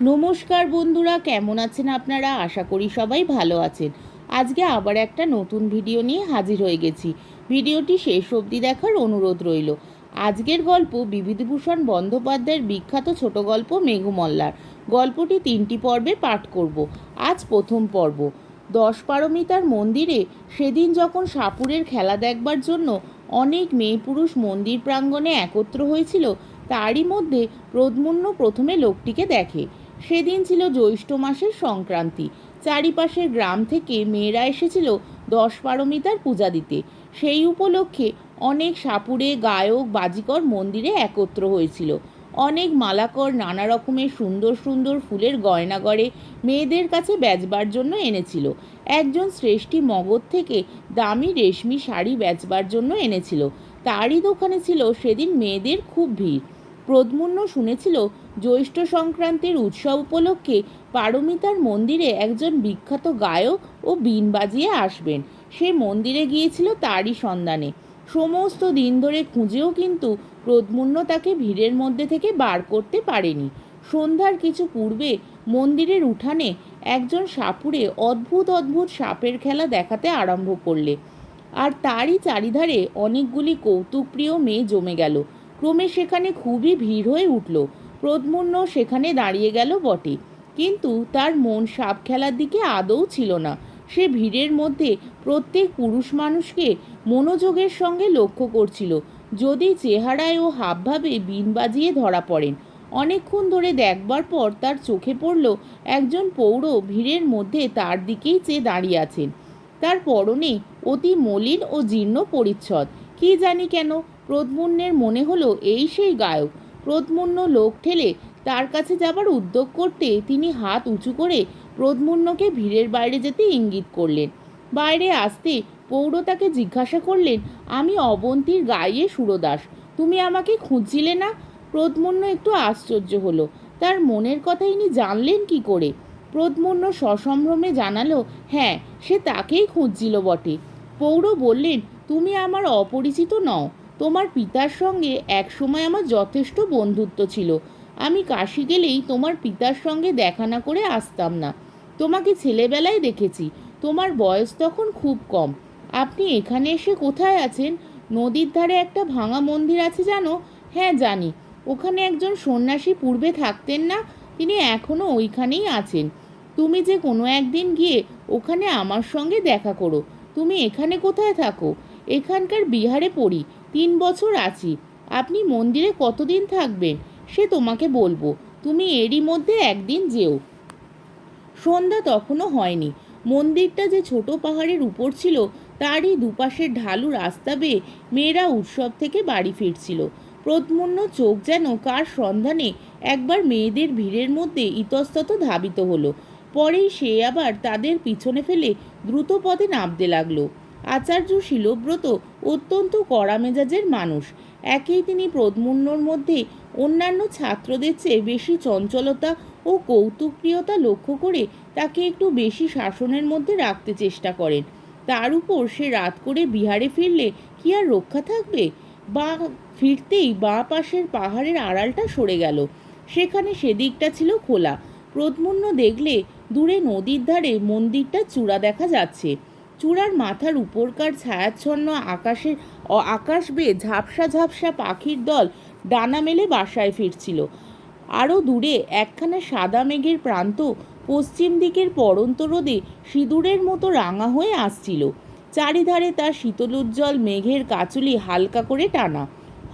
নমস্কার বন্ধুরা, কেমন আছেন আপনারা? আশা করি সবাই ভালো আছেন। আজকে আবার একটা নতুন ভিডিও নিয়ে হাজির হয়ে গেছি। ভিডিওটি শেষ অবধি দেখার অনুরোধ রইল। আজকের গল্প বিভূতিভূষণ বন্দ্যোপাধ্যায়ের বিখ্যাত ছোট গল্প মেঘমল্লার গল্পটি তিনটি পর্বে পাঠ করব। আজ প্রথম পর্ব। দশ পারমিতার মন্দিরে সেদিন যখন সাপুরের খেলা দেখবার জন্য অনেক মেয়ে পুরুষ মন্দির প্রাঙ্গণে একত্র হয়েছিল, তারই মধ্যে প্রদ্মুন্ন প্রথমে লোকটিকে দেখে। সেদিন ছিল জ্যৈষ্ঠ মাসের সংক্রান্তি। চারিপাশের গ্রাম থেকে মেয়েরা এসেছিল দশ পারমিতার পূজা দিতে। সেই উপলক্ষে অনেক সাপুরে গায়ক, বাজিকর মন্দিরে একত্র হয়েছিল। অনেক মালাকর নানা রকমের সুন্দর সুন্দর ফুলের গয়না গড়ে মেয়েদের কাছে বেচবার জন্য এনেছিল। একজন শ্রেষ্ঠী মগধ থেকে দামি রেশমি শাড়ি বেচবার জন্য এনেছিল। তারই দোকানে ছিল সেদিন মেয়েদের খুব ভিড়। প্রদ্মুন্ন শুনেছিল জ্যৈষ্ঠ সংক্রান্তির উৎসব উপলক্ষে পারমিতার মন্দিরে একজন বিখ্যাত গায়ক ও বিন বাজিয়ে আসবেন। সে মন্দিরে গিয়েছিল তারই সন্ধানে। সমস্ত দিন ধরে খুঁজেও কিন্তু প্রদ্মুন্ন তাকে ভিড়ের মধ্যে থেকে বার করতে পারেনি। সন্ধ্যার কিছু পূর্বে মন্দিরের উঠানে একজন সাপুরে অদ্ভুত অদ্ভুত সাপের খেলা দেখাতে আরম্ভ করলে। আর তারই চারিধারে অনেকগুলি কৌতুকপ্রিয় মেয়ে জমে গেল। ক্রমে সেখানে খুবই ভিড় হয়ে উঠল। প্রদ্মুন্ন সেখানে দাঁড়িয়ে গেল বটে। কিন্তু তার মন সাপ খেলার দিকে আদৌ ছিল না। সে ভিড়ের মধ্যে প্রত্যেক পুরুষ মানুষকে মনোযোগের সঙ্গে লক্ষ্য করছিল। যদি চেহারায় ও হাবভাবে বিন বাজিয়ে ধরা পড়েন, অনেকক্ষণ ধরে দেখবার পর তার চোখে পড়ল একজন পৌর ভিড়ের মধ্যে তার দিকেই চেয়ে দাঁড়িয়ে আছেন। তার পরনে অতি মলিন ও জীর্ণ পরিচ্ছদ। কি জানি কেন প্রদ্মুন্নের মনে হলো এই সেই গায়ক। প্রদ্মুন্ন লোক ঠেলে তার কাছে যাবার উদ্যোগ করতে তিনি হাত উঁচু করে প্রদ্মুন্নকে ভিড়ের বাইরে যেতে ইঙ্গিত করলেন। বাইরে আসতে পৌর তাকে জিজ্ঞাসা করলেন, আমি অবন্তীর গায়ে সুরদাস, তুমি আমাকে খুঁজছিলে না? প্রদ্মুন্ন একটু আশ্চর্য হলো, তার মনের কথা ইনি জানলেন কি করে? প্রদ্মুন্ন সসম্ভ্রমে জানালো হ্যাঁ সে তাকেই খুঁজছিল বটে। পৌর বললেন, তুমি আমার অপরিচিত নও। তোমার পিতার সঙ্গে একসময় আমার যথেষ্ট বন্ধুত্ব ছিল। আমি কাশি গেলেই তোমার পিতার সঙ্গে দেখা না করে আসতাম না। তোমাকে ছেলেবেলায় দেখেছি। তোমার বয়স তখন খুব কম। আপনি এখানে এসে কোথায় আছেন? নদীর ধারে একটা ভাঙা মন্দির আছে জানো? হ্যাঁ জানি। ওখানে একজন সন্ন্যাসী পূর্বে থাকতেন না, তিনি এখনও ওইখানেই আছেন। তুমি যে কোনো একদিন গিয়ে ওখানে আমার সঙ্গে দেখা করো। তুমি এখানে কোথায় থাকো? এখানকার বিহারে পড়ি। তিন বছর আছি। আপনি মন্দিরে কতদিন থাকবেন, সে তোমাকে বলব। তুমি এরই মধ্যে একদিন যেও। সন্ধ্যা তখনও হয়নি। মন্দিরটা যে ছোট পাহাড়ের উপর ছিল, তারই দুপাশের ঢালু রাস্তা বেয়ে মেয়েরা উৎসব থেকে বাড়ি ফিরছিল। প্রদ্মুন্ন চোখ যেন কার সন্ধানে একবার মেয়েদের ভিড়ের মধ্যে ইতস্তত ধাবিত হলো। পরেই সে আবার তাদের পিছনে ফেলে দ্রুত পথে নামতে লাগল। আচার্য শিলব্রত অত্যন্ত কড়া মেজাজের মানুষ। একেই তিনি প্রদ্মুন্নর মধ্যে অন্যান্য ছাত্রদের চেয়ে বেশি চঞ্চলতা ও কৌতুকপ্রিয়তা লক্ষ্য করে তাকে একটু বেশি শাসনের মধ্যে রাখতে চেষ্টা করেন। তার উপর সে রাত করে বিহারে ফিরলে কি আর রক্ষা থাকবে? বা ফিরতেই বাঁ পাশের পাহাড়ের আড়ালটা সরে গেল। সেখানে সেদিকটা ছিল খোলা। প্রদ্মুন্ন দেখলে দূরে নদীর ধারে মন্দিরটা চূড়া দেখা যাচ্ছে। চূড়ার মাথার উপরকার ছায়াচ্ছন্ন আকাশের আকাশ বেয়ে ঝাপসা ঝাপসা পাখির দল ডানা মেলে বাসায় ফিরছিল। আরও দূরে একখানা সাদা মেঘের প্রান্ত পশ্চিম দিকের পড়ন্ত রোদে সিঁদুরের মতো রাঙা হয়ে আসছিল। চারিধারে তার শীতলোজ্জ্বল মেঘের কাচুলি হালকা করে টানা।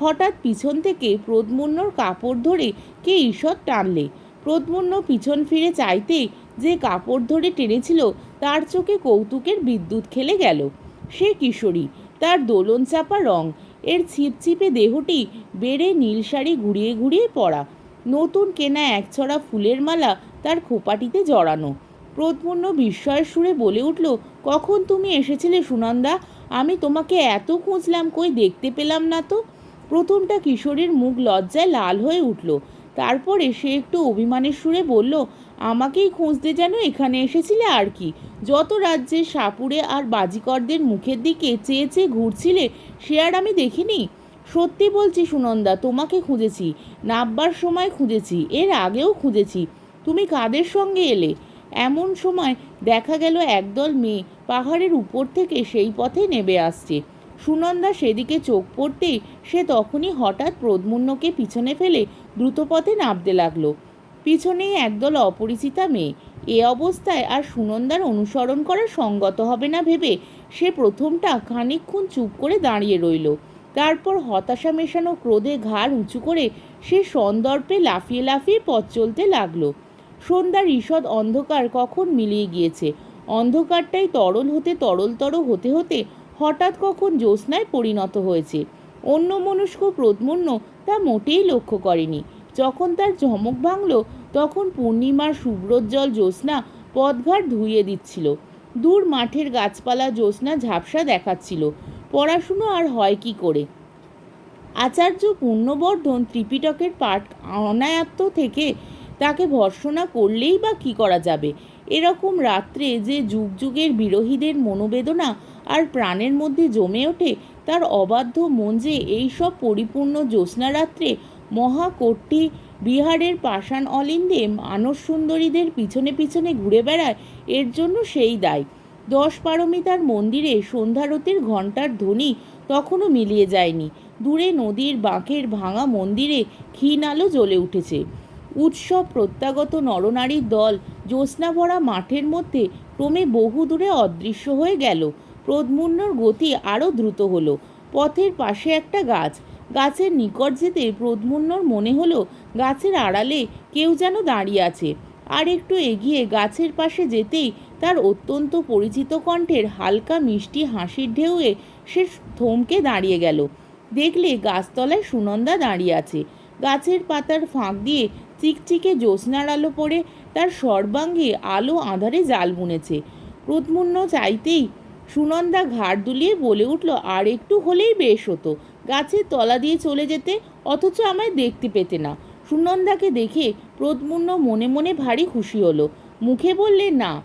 হঠাৎ পিছন থেকে প্রদ্মুন্নর কাপড় ধরে কে ঈষৎ টানলে। প্রদ্মুন্ন পিছন ফিরে চাইতে যে কাপড় ধরে টেনেছিল তার চোখে কৌতুকের বিদ্যুৎ খেলে গেল। সে কিশোরী, তার দোলন চাপা রং, এর ছিপছিপে দেহটি বেড়ে নীল শাড়ি ঘুরিয়ে ঘুরিয়ে পড়া। নতুন কেনা একছড়া ফুলের মালা তার খোপাটিতে জড়ানো। প্রদ্মুন্ন বিস্ময়ের সুরে বলে উঠল, কখন তুমি এসেছিলে সুনন্দা? আমি তোমাকে এত খুঁজলাম, কই দেখতে পেলাম না তো? প্রথমটা কিশোরীর মুখ লজ্জায় লাল হয়ে উঠল। তারপরে সে একটু অভিমানের সুরে বলল আমাকেই খুঁজতে যেন এখানে এসেছিলে আর কি। যত রাজ্যে সাপুরে আর বাজিকরদের মুখের দিকে চেয়ে চেয়ে ঘুরছিলে, সে আর আমি দেখিনি। সত্যি বলছি সুনন্দা, তোমাকে খুঁজেছি নাববার সময় খুঁজেছি, এর আগেও খুঁজেছি। তুমি কাদের সঙ্গে এলে? এমন সময় দেখা গেল একদল মেয়ে পাহাড়ের উপর থেকে সেই পথে নেমে আসছে। সুনন্দা সেদিকে চোখ পড়তেই সে তখনই হঠাৎ প্রদ্মুন্নকে পিছনে ফেলে দ্রুতপথে নামতে লাগল। পিছনেই একদল অপরিচিতা মেয়ে। এ অবস্থায় আর সুনন্দার অনুসরণ করা সঙ্গত হবে না ভেবে সে প্রথমটা খানিকক্ষণ চুপ করে দাঁড়িয়ে রইল। তারপর হতাশা মেশানো ক্রোধে ঘাড় উঁচু করে সে সন্দর্পে লাফিয়ে লাফিয়ে পথ চলতে লাগল। সন্ধ্যার ঈষৎ অন্ধকার কখন মিলিয়ে গিয়েছে? অন্ধকারটাই তরল হতে তরলতর হতে হতে হঠাৎ কখন জ্যোৎস্নায় পরিণত হয়েছে। অন্য মনস্ক প্রদ্মুন্ন তা মোটেই লক্ষ্য করেনি। যখন তার চমক ভাঙল, তখন পূর্ণিমার শুভ্রোজ্জ্বল জ্যোৎস্না পথঘাট ধুইয়ে দিচ্ছিল। দূর মাঠের গাছপালা জ্যোৎস্না ঝাপসা দেখাচ্ছিল। পড়াশুনো আর হয় কি করে? আচার্য পূর্ণবর্ধন ত্রিপিটকের পাঠ অনায়াত্ত থেকে তাকে ভর্সনা করলেই বা কি করা যাবে? এরকম রাত্রে যে যুগ যুগের বিরোহীদের মনোবেদনা আর প্রাণের মধ্যে জমে ওঠে, তার অবাধ্য মন যে এইসব পরিপূর্ণ জ্যোৎস্না রাত্রে মহাকোট্টি বিহারের পাষাণ অলিন্দে মানস সুন্দরীদের পিছনে পিছনে ঘুরে বেড়ায়, এর জন্য সেই দায়। দশ পারমিতার মন্দিরে সন্ধ্যারতির ঘণ্টার ধ্বনি তখনও মিলিয়ে যায়নি। দূরে নদীর বাঁকের ভাঙা মন্দিরে ক্ষীণ আলো জ্বলে উঠেছে। উৎসব প্রত্যাগত নরনারীর দল জ্যোৎস্না ভরা মাঠের মধ্যে ক্রমে বহু দূরে অদৃশ্য হয়ে গেল। প্রদ্মুন্নর গতি আরও দ্রুত হলো। পথের পাশে একটা গাছ গাছের নিকট যেতে প্রদ্মুন্নর মনে হলো, গাছের আড়ালে কেউ যেন দাঁড়িয়ে আছে। আর একটু এগিয়ে গাছের পাশে যেতেই তার অত্যন্ত পরিচিত কণ্ঠের হালকা মিষ্টি হাসির ঢেউয়ে সে থমকে দাঁড়িয়ে গেল। দেখলে গাছতলায় সুনন্দা দাঁড়িয়ে আছে। গাছের পাতার ফাঁক দিয়ে চিকচিকে জ্যোৎস্নার আলো পড়ে, তার সর্বাঙ্গে আলো আধারে জাল বুনেছে। প্রদ্মুন্ন চাইতেই সুনন্দা ঘাড় দুলিয়ে বলে উঠল, আর একটু হলেই বেশ হতো। গাছের তলা দিয়ে চলে যেতে অথচ আমায় দেখতে পেতে না। সুনন্দাকে দেখে প্রদ্মুন্ন মনে মনে ভারী খুশি হলো। মুখে বললে, না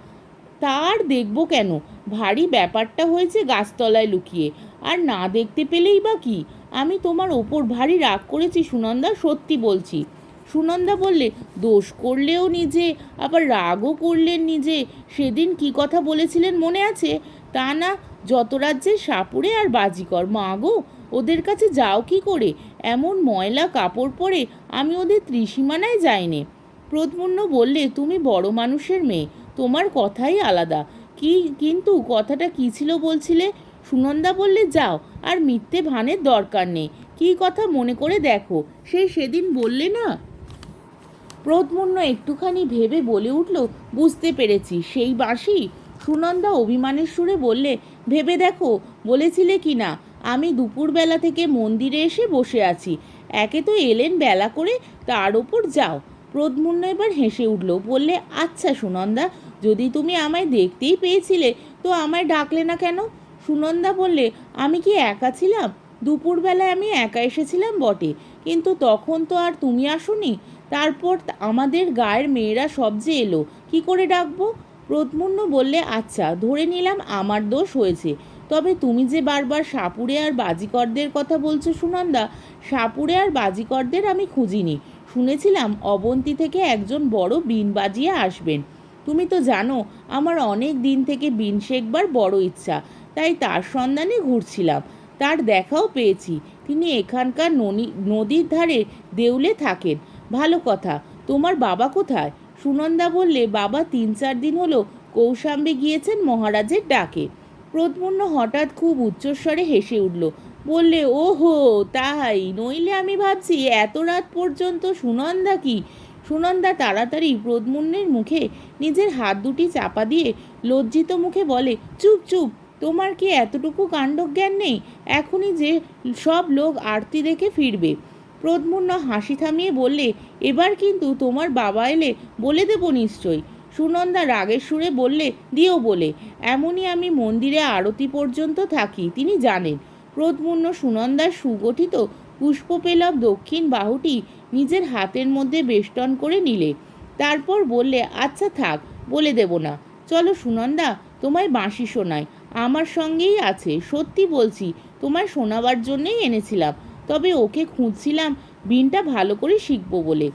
তার দেখব কেন? ভারী ব্যাপারটা হয়েছে গাছতলায় লুকিয়ে। আর না দেখতে পেলেই বা কি? আমি তোমার ওপর ভারী রাগ করেছি সুনন্দা, সত্যি বলছি। সুনন্দা বললে, দোষ করলেও নিজে, আবার রাগও করলেন নিজে। সেদিন কি কথা বলেছিলেন মনে আছে? তা না, যত রাজ্যে সাপুড়ে আর বাজিকর। মা গো, ওদের কাছে যাও কি করে? এমন ময়লা কাপড় পরে আমি ওদের ত্রিসীমানায় যাইনি। প্রদ্মুন্ন বললে, তুমি বড় মানুষের মেয়ে, তোমার কথাই আলাদা। কি, কিন্তু কথাটা কি ছিল বলছিলে? সুনন্দা বললে, যাও, আর মিথ্যে ভানের দরকার নেই। কি কথা মনে করে দেখো সেই সেদিন বললে না? প্রদ্মুন্ন একটুখানি ভেবে বলে উঠল, বুঝতে পেরেছি, সেই বাঁশি? সুনন্দা অভিমানের সুরে বললে, ভেবে দেখো, বলেছিলে কি না, আমি দুপুরবেলা থেকে মন্দিরে এসে বসে আছি। একে তো এলেন বেলা করে, তার ওপর যাও। প্রদ্মুন্ন এবার হেসে উঠল, বললে আচ্ছা সুনন্দা, যদি তুমি আমায় দেখতেই পেয়েছিলে, তো আমায় ডাকলে না কেন? সুনন্দা বললে, আমি কি একা ছিলাম? দুপুরবেলায় আমি একা এসেছিলাম বটে, কিন্তু তখন তো আর তুমি আসোনি। তারপর আমাদের গায়ের মেয়েরা সব যে এলো, কি করে ডাকবো? প্রদ্মুন্ন বললে আচ্ছা ধরে নিলাম আমার দোষ হয়েছে। তবে তুমি যে বারবার সাপুরে আর বাজিকরদের কথা বলছো সুনন্দা, সাপুরে আর বাজিকরদের আমি খুঁজিনি। শুনেছিলাম অবন্তী থেকে একজন বড় বিন বাজিয়ে আসবেন। তুমি তো জানো, আমার অনেক দিন থেকে বিন শেখবার বড় ইচ্ছা, তাই তার সন্ধানে ঘুরছিলাম। তার দেখাও পেয়েছি। তিনি এখানকার নদীর ধারে দেউলে থাকেন। ভালো কথা, তোমার বাবা কোথায়? সুনন্দা বললে, বাবা, তিন চার দিন হলো কৌশাম্বে গিয়েছেন মহারাজের ডাকে। প্রদ্মুন্ন হঠাৎ খুব উচ্চস্বরে হেসে উঠল, বললে, ওহো, তাই? নইলে আমি ভাবছি এত রাত পর্যন্ত সুনন্দা কি? সুনন্দা তাড়াতাড়ি প্রদ্মুন্নের মুখে নিজের হাত দুটি চাপা দিয়ে লজ্জিত মুখে বলে, চুপ চুপ, তোমার কি এতটুকু কাণ্ডজ্ঞান নেই? এখনই যে সব লোক আরতি দেখে ফিরবে। প্রদ্মুন্ন হাসি থামিয়ে বললে, এবার কিন্তু তোমার বাবা এলে বলে দেবো নিশ্চয়ই সুনন্দা রাগের সুরে বললে, দিও বলে। এমনই আমি মন্দিরে আরতি পর্যন্ত থাকি, তিনি জানেন। প্রদ্মুন্ন সুনন্দার সুগঠিত পুষ্পপেলব দক্ষিণ বাহুটি নিজের হাতের মধ্যে বেষ্টন করে নিলে। তারপর বললে আচ্ছা থাক, বলে দেব না। চলো সুনন্দা, তোমায় বাঁশি শোনায় আমার সঙ্গেই আছে, সত্যি বলছি, তোমায় শোনাবার জন্যেই এনেছিলাম। তবে ওকে খুঁজছিলাম, বিনটা ভালো করে শিখব বলে।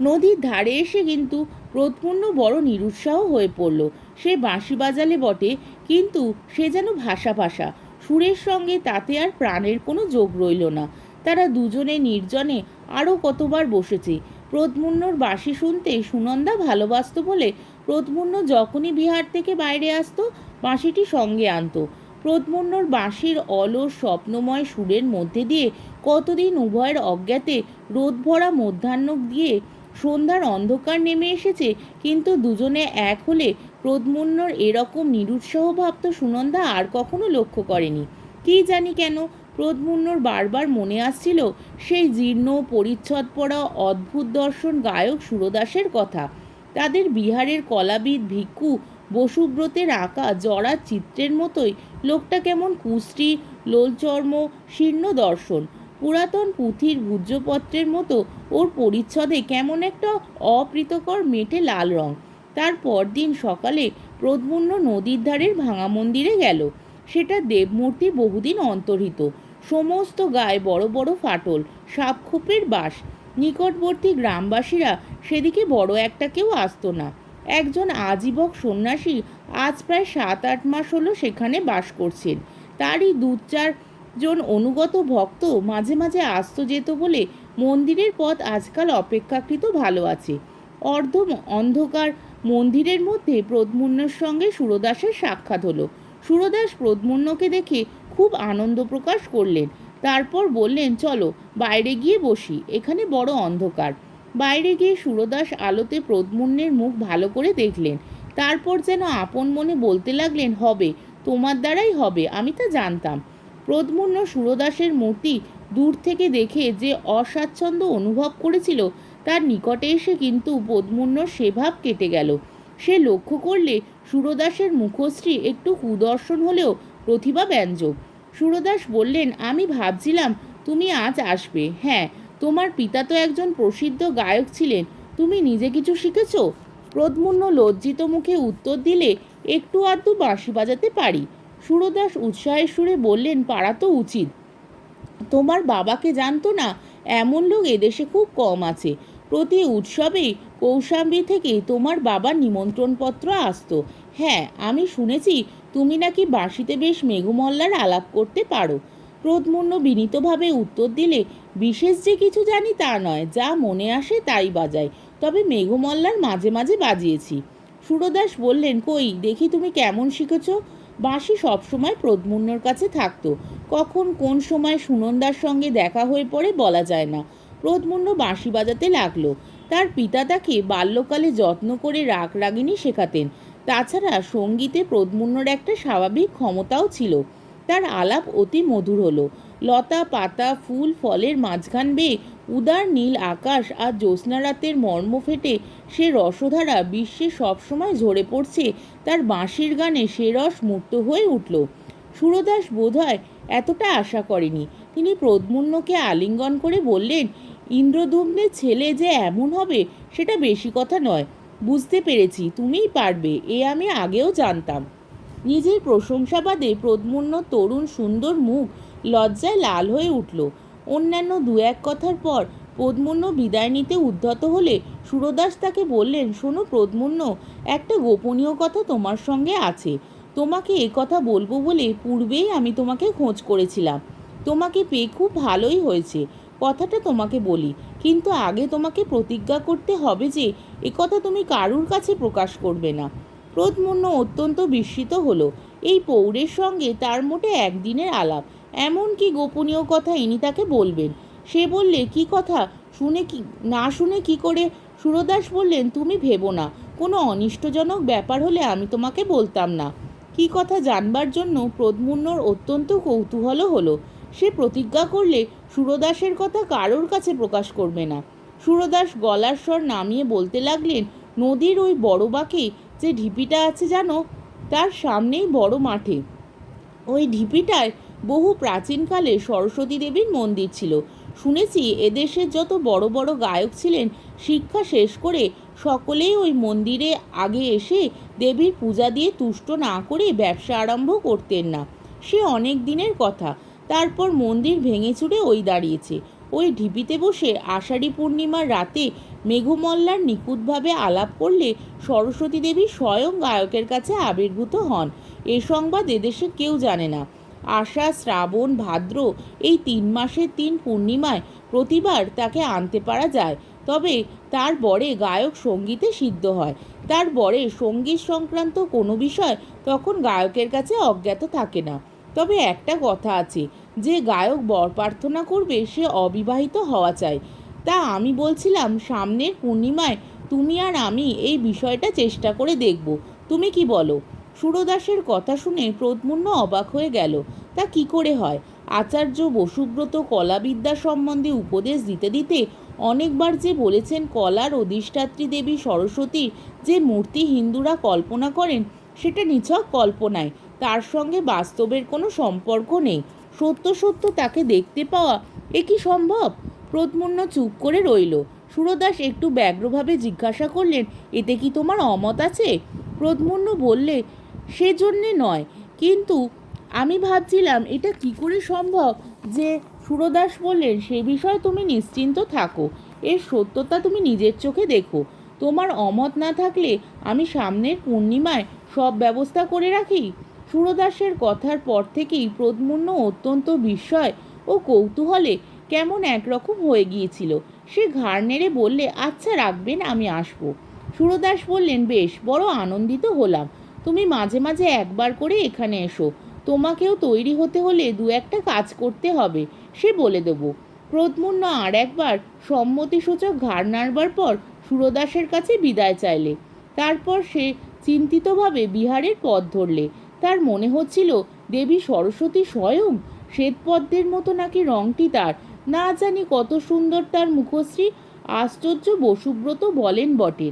নদীর ধারে এসে কিন্তু প্রৎপূর্ণ বড় নিরুৎসাহ হয়ে পড়ল। সে বাঁশি বাজালে বটে, কিন্তু সে যেন ভাষা ভাষা। সুরের সঙ্গে তাতে আর প্রাণের কোনো যোগ রইল না। তারা দুজনে নির্জনে আরও কতবার বসেছে। প্রদ্মুন্নর বাঁশি শুনতে সুনন্দা ভালোবাসতো বলে প্রদ্মুন্ন যখনই বিহার থেকে বাইরে আসতো, বাঁশিটি সঙ্গে আনতো। প্রদ্মুন্নর বাঁশির অলস স্বপ্নময় সুরের মধ্যে দিয়ে কতদিন উভয়ের অজ্ঞাতে রোদ ভরা মধ্যাহ্ন দিয়ে সন্ধ্যার অন্ধকার নেমে এসেছে, কিন্তু দুজনে এক হলে প্রদ্মুন্নর এরকম নিরুৎসাহ ভাব তো সুনন্দা আর কখনো লক্ষ্য করেনি। কী জানি কেন প্রদ্মুন্নর বারবার মনে আসছিল সেই জীর্ণ পরিচ্ছদ পরা অদ্ভুত দর্শন গায়ক সুরদাসের কথা। তাদের বিহারের কলাবিদ ভিক্ষু বসুব্রতের আঁকা জড়া চিত্রের মতোই। লোকটা কেমন কুষ্টি, লোলচর্ম, শীর্ণ দর্শন। পুরাতন পুঁথির ভূজ্যপত্রের মতো ওর পরিচ্ছদে কেমন একটা অপ্রীতকর মেটে লাল রং। তার পরদিন সকালে প্রদ্মুন্ন নদীর ধারের ভাঙা মন্দিরে গেল। সেটা দেবমূর্তি বহুদিন অন্তর্হিত। সমস্ত গায়ে বড় বড় ফাটল, সাপখোপের বাস নিকটবর্তী গ্রামবাসীরা সেদিকে বড় একটা কেউ আসতো না। একজন আজীবক সন্ন্যাসী আজ প্রায় সাত, আট মাস হলো সেখানে বাস করছেন। তারই দু চার জন অনুগত ভক্ত মাঝে মাঝে আসতো যেত বলে মন্দিরের পথ আজকাল অপেক্ষাকৃত ভালো আছে। অর্ধ অন্ধকার মন্দিরের মধ্যে প্রদ্মুন্নর সঙ্গে সুরদাসের সাক্ষাৎ হলো। সুরদাস প্রদ্মুন্নকে দেখে খুব আনন্দ প্রকাশ করলেন। তারপর বললেন, চলো, বাইরে গিয়ে বসি। এখানে বড় অন্ধকার। বাইরে গিয়ে সুরদাস আলোতে প্রদ্মুন্নের মুখ ভালো করে দেখলেন। তারপর যেন আপন মনে বলতে লাগলেন, হবে, তোমার দ্বারাই হবে, আমি তা জানতাম। প্রদ্মুন্ন সুরদাসের মূর্তি দূর থেকে দেখে যে অস্বাচ্ছন্দ্য অনুভব করেছিল, তার নিকটে এসে কিন্তু প্রদ্মুন্নর সেভাব কেটে গেল। সে লক্ষ্য করলে সুরদাসের মুখশ্রী একটু কুদর্শন হলেও প্রতিভা ব্যঞ্জক। সুরদাস বললেন, আমি ভাবছিলাম তুমি আজ আসবে। হ্যাঁ তোমার পিতা তো একজন প্রসিদ্ধ গায়ক ছিলেন, তুমি নিজে কিছু শিখেছ? প্রদ্মুন্ন লজ্জিত মুখে উত্তর দিলে, একটু আধটু বাঁশি বাজাতে পারি। সুরদাস উৎসাহের সুরে বললেন, পারা তো উচিত। তোমার বাবাকে জানতো না, এমন লোক এদেশে খুব কম আছে। প্রতি উৎসবেই কৌশাম্বী থেকে তোমার বাবার নিমন্ত্রণপত্র আসতো। হ্যাঁ আমি শুনেছি তুমি নাকি বাঁশিতে বেশ মেঘমল্লার আলাপ করতে পারো। প্রদ্মুন্ন বিনীতভাবে উত্তর দিলে, বিশেষ যে কিছু জানি তা নয়, যা মনে আসে তাই বাজাই। তবে মেঘমল্লার মাঝে মাঝে বাজিয়েছি। সুরদাস বললেন, কই, দেখি তুমি কেমন শিখেছ? বাঁশি সবসময় প্রদ্মুন্নর কাছে থাকতো। কখন কোন সময় সুনন্দার সঙ্গে দেখা হয়ে পড়ে বলা যায় না। প্রদ্মুন্ন বাঁশি বাজাতে লাগল। তার পিতা তাকে বাল্যকালে যত্ন করে রাগ রাগিনী শেখাতেন। তাছাড়া সঙ্গীতে প্রদ্মুন্নর একটা স্বাভাবিক ক্ষমতাও ছিল। তার আলাপ অতি মধুর হলো। লতা, পাতা, ফুল, ফলের মাঝখান বেয়ে উদার নীল আকাশ আর জ্যোৎস্না রাতের মর্ম ফেটে সে রসধারা বিশ্বে সবসময় ঝরে পড়ছে, তার বাঁশির গানে সে রস মুক্ত হয়ে উঠল। সুরদাস বোধহয় এতটা আশা করেনি। তিনি প্রদ্মুন্নকে আলিঙ্গন করে বললেন ইন্দ্রদুম্নের ছেলে যে এমন হবে, সেটা বেশি কথা নয়। বুঝতে পেরেছি, তুমিই পারবে, এ আমি আগেও জানতাম। নিজের প্রশংসাবাদে প্রদ্মুন্ন তরুণ সুন্দর মুখ লজ্জায় লাল হয়ে উঠল। অন্যান্য দু এক কথার পর প্রদ্মুন্ন বিদায় নিতে উদ্ধত হলে সুরদাস তাকে বললেন, শোনো প্রদ্মুন্ন একটা গোপনীয় কথা তোমার সঙ্গে আছে। তোমাকে এ কথা বলব বলে পূর্বেই আমি তোমাকে খোঁজ করেছিলাম। তোমাকে পেয়ে খুব ভালোই হয়েছে, কথাটা তোমাকে বলি। কিন্তু আগে তোমাকে প্রতিজ্ঞা করতে হবে যে এ কথা তুমি কারুর কাছে প্রকাশ করবে না। প্রদ্মুন্ন অত্যন্ত বিস্মিত হলো। এই পৌরের সঙ্গে তার মোটে একদিনের আলাপ। এমন কি গোপনীয় কথা ইনি তাকে বলবেন? সে বললে, কি কথা? শুনে কি, না শুনে কি করে? সুরদাস বললেন, তুমি ভেবো না। কোনো অনিষ্টজনক ব্যাপার হলে আমি তোমাকে বলতাম না। কি কথা জানবার জন্য প্রদ্মুন্নর অত্যন্ত কৌতূহল হলো। সে প্রতিজ্ঞা করলে সুরদাসের কথা কারোর কাছে প্রকাশ করবে না। সুরদাস গলার স্বর নামিয়ে বলতে লাগলেন, নদীর ওই বড় বাঁকে যে ঢিপিটা আছে জানো, তার সামনেই বড় মাঠে। ওই ঢিপিটায় বহু প্রাচীনকালে সরস্বতী দেবীর মন্দির ছিল। শুনেছি এদেশের যত বড় বড় গায়ক ছিলেন, শিক্ষা শেষ করে সকলেই ওই মন্দিরে আগে এসে দেবীর পূজা দিয়ে তুষ্ট না করে ব্যবসা আরম্ভ করতেন না। সে অনেক দিনের কথা। তারপর মন্দির ভেঙে চুরে ওই দাঁড়িয়েছে। ওই ঢিপিতে বসে আষাঢ়ী পূর্ণিমার রাতে মেঘমল্লার নিখুঁতভাবে আলাপ করলে সরস্বতী দেবী স্বয়ং গায়কের কাছে আবির্ভূত হন। এ সংবাদ এদেশে কেউ জানে না। আষাঢ় শ্রাবণ, ভাদ্র এই তিন মাসের তিন পূর্ণিমায় প্রতিবার তাকে আনতে পারা যায়। তবে তার বরে গায়ক সঙ্গীতে সিদ্ধ হয়। তার বরে সংগীত সংক্রান্ত কোনো বিষয় তখন গায়কের কাছে অজ্ঞাত থাকে না। তবে একটা কথা আছে, যে গায়ক বর প্রার্থনা করবে সে অবিবাহিত হওয়া চাই তা আমি বলছিলাম, সামনের পূর্ণিমায় তুমি আর আমি এই বিষয়টা চেষ্টা করে দেখব। তুমি কি বলো? সুরদাসের কথা শুনে প্রদ্মুন্ন অবাক হয়ে গেল। তা কি করে হয়? আচার্য বসুব্রত কলাবিদ্যা সম্বন্ধে উপদেশ দিতে দিতে অনেকবার যে বলেছেন কলার অধিষ্ঠাত্রী দেবী সরস্বতীর যে মূর্তি হিন্দুরা কল্পনা করেন, সেটা নিছক কল্পনায়। তার সঙ্গে বাস্তবের কোনো সম্পর্ক নেই। সত্য সত্য তাকে দেখতে পাওয়া এ কি সম্ভব? প্রদ্মুন্ন চুপ করে রইল। সুরদাস একটু ব্যগ্রভাবে জিজ্ঞাসা করলেন, এতে কি তোমার অমত আছে? প্রদ্মুন্ন বললে, সেজন্যে নয়। কিন্তু আমি ভাবছিলাম, এটা কি করে সম্ভব যে সুরদাস বললেন, সে বিষয়ে তুমি নিশ্চিন্ত থাকো। এর সত্যতা তুমি নিজের চোখে দেখো। তোমার অমত না থাকলে আমি সামনের পূর্ণিমায় সব ব্যবস্থা করে রাখি? সুরদাসের কথার পর থেকেই প্রদ্মুন্ন অত্যন্ত বিস্ময় ও কৌতূহলে কেমন একরকম হয়ে গিয়েছিল। সে ঘাড় নেড়ে বললে আচ্ছা রাখবেন, আমি আসব। সুরদাস বললেন, বেশ, বড় আনন্দিত হলাম। তুমি মাঝে মাঝে একবার করে এখানে এসো। তোমাকেও তৈরি হতে হলে দু একটা কাজ করতে হবে, সে বলে দেব। প্রদ্মুন্ন আর একবার সম্মতিসূচক ঘাড় নাড়বার পর সুরদাসের কাছে বিদায় চাইলে। তারপর সে চিন্তিতভাবে বিহারের পথ ধরলে। তার মনে হচ্ছিল, দেবী সরস্বতী স্বয়ং? শ্বেতপদ্মের মতো নাকি রংটি তার? না জানি কত সুন্দর তার মুখশ্রী, আশ্চর্য বসুব্রত বলেন বটে।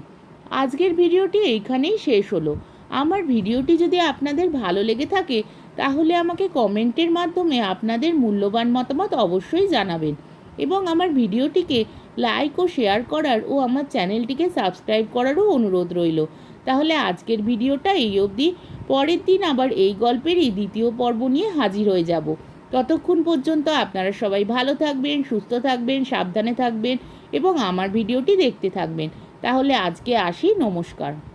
আজকের ভিডিওটি এইখানেই শেষ হলো। আমার ভিডিওটি যদি আপনাদের ভালো লেগে থাকে, তাহলে আমাকে কমেন্টের মাধ্যমে আপনাদের মূল্যবান মতামত অবশ্যই জানাবেন। এবং আমার ভিডিওটিকে লাইক ও শেয়ার করার ও আমার চ্যানেলটিকে সাবস্ক্রাইব করারও অনুরোধ রইল। তাহলে আজকের ভিডিওটা এই অবধি। পরের দিন আবার এই গল্পেরই দ্বিতীয় পর্ব নিয়ে হাজির হয়ে যাব। ততক্ষণ পর্যন্ত আপনারা সবাই ভালো থাকবেন, সুস্থ থাকবেন, সাবধানে থাকবেন এবং আমার ভিডিওটি দেখতে থাকবেন। তাহলে আজকে আসি, নমস্কার।